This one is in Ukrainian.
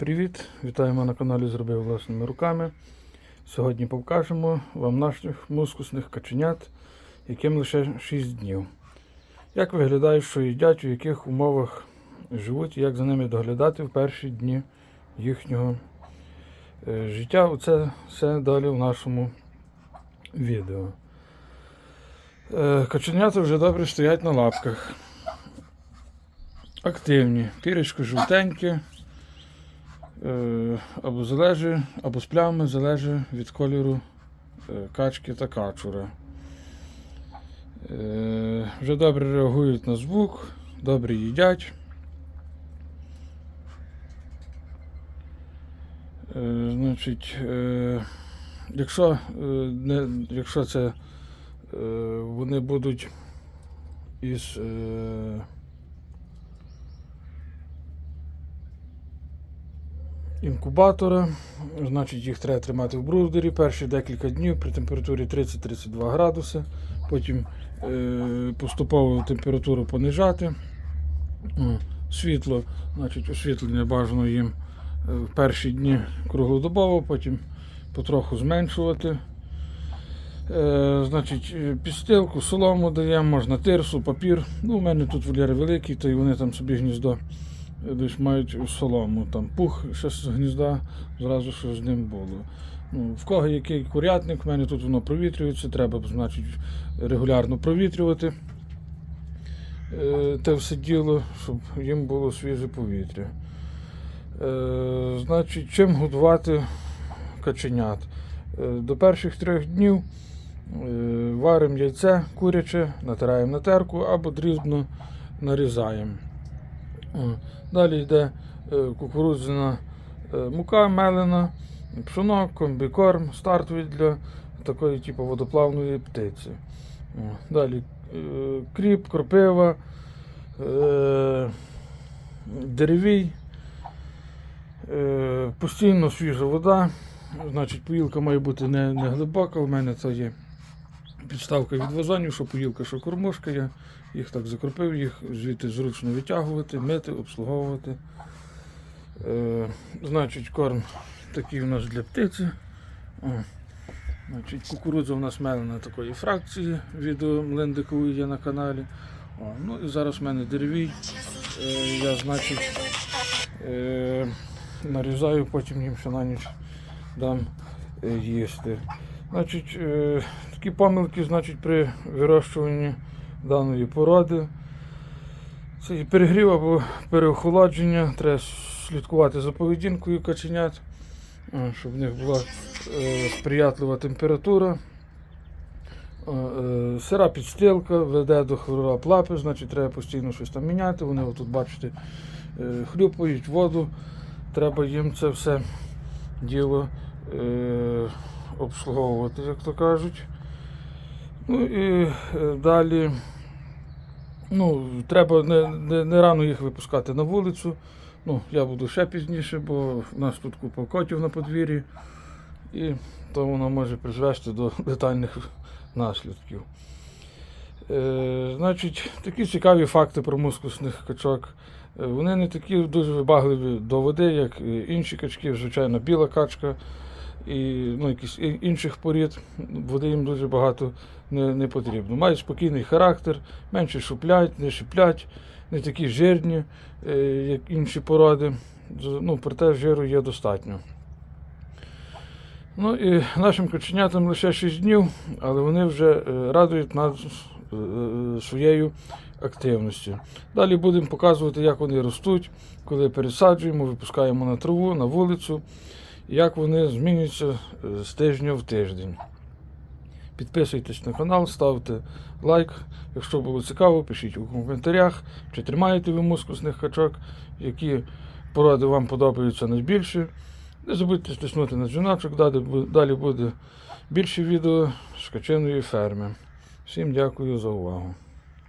Привіт! Вітаємо на каналі Зробив власними руками. Сьогодні покажемо вам наших мускусних каченят, яким лише 6 днів. Як виглядає, що їдять, у яких умовах живуть і як за ними доглядати в перші дні їхнього е, життя. Оце все далі в нашому відео. Е, Каченята вже добре стоять на лапках. Активні, пірочко жовтеньке. Е, або залежить, або з плями залежить від кольору е, качки та качура. Е, Вже добре реагують на звук, добре їдять. Значить, якщо, не, якщо це вони будуть із інкубатора. Значить, їх треба тримати в брудері перші декілька днів при температурі 30-32 градуси. Потім е, поступово температуру понижати. Світло, значить, освітлення бажано їм е, в перші дні круглодобово, потім потроху зменшувати. Е, значить, е, підстилку, солому даємо, можна тирсу, папір. Ну, у мене тут вольєри великі, то й вони там собі гніздо десь мають солому, там пух ще з гнізда, зразу що з ним було. Ну, в кого який курятник, в мене тут воно провітрюється, треба значить, регулярно провітрювати е, те все діло, щоб їм було свіже повітря. Е, значить, чим годувати каченят? Е, до перших трьох днів е, варимо яйце куряче, натираємо на терку або дрібно нарізаємо. Далі йде е, кукурудзяна е, мука мелена, пшоно, комбікорм, стартовий для такої типу водоплавної птиці. Далі е, кріп, кропива, деревій, постійно свіжа вода. Значить, поїлка має бути не глибока. У мене це є підставка від вазонів, що поїлка, що кормушка. Я їх так закропив, їх звідти зручно витягувати, мити, обслуговувати. Е, значить, корм такий у нас для птиці. О, значить, кукурудза у нас мелена такої фракції, відео млендикової є на каналі. О, ну і зараз в мене деревій. Е, я, значить, е, нарізаю, потім їм ще на ніч дам е, їсти. Значить, е, такі помилки значить, при вирощуванні даної породи. Це і перегрів або переохолодження. Треба слідкувати за поведінкою каченят, е, щоб в них була е, сприятлива температура. Е, е, Сира підстилка веде до хвороб лапи, значить треба постійно щось там міняти. Вони отут, бачите, е, хлюпають воду. Треба їм це все діло е, обслуговувати, як то кажуть. Ну і е, далі ну, треба не, не, не рано їх випускати на вулицю. Ну, я буду ще пізніше, бо в нас тут купа котів на подвір'ї, і то воно може призвести до детальних наслідків. Е, значить, такі цікаві факти про мускусних качок. Е, Вони не такі дуже вибагливі до води, як інші качки, звичайно, біла качка і ну, якісь інших порід. Води їм дуже багато не, не потрібно. Мають спокійний характер, менше шуплять, не шиплять, не такі жирні, е, як інші породи. Ну, проте жиру є достатньо. Ну і нашим каченятам лише 6 днів, але вони вже е, радують нас е, своєю активністю. Далі будемо показувати, як вони ростуть, коли пересаджуємо, випускаємо на траву, на вулицю, як вони змінюються е, з тижня в тиждень. Підписуйтесь на канал, ставте лайк. Якщо було цікаво, пишіть у коментарях, чи тримаєте ви мускусних качок, які породи вам подобаються найбільше. Не забудьте стиснути на дзвіночок, далі буде більше відео з качиної ферми. Всім дякую за увагу.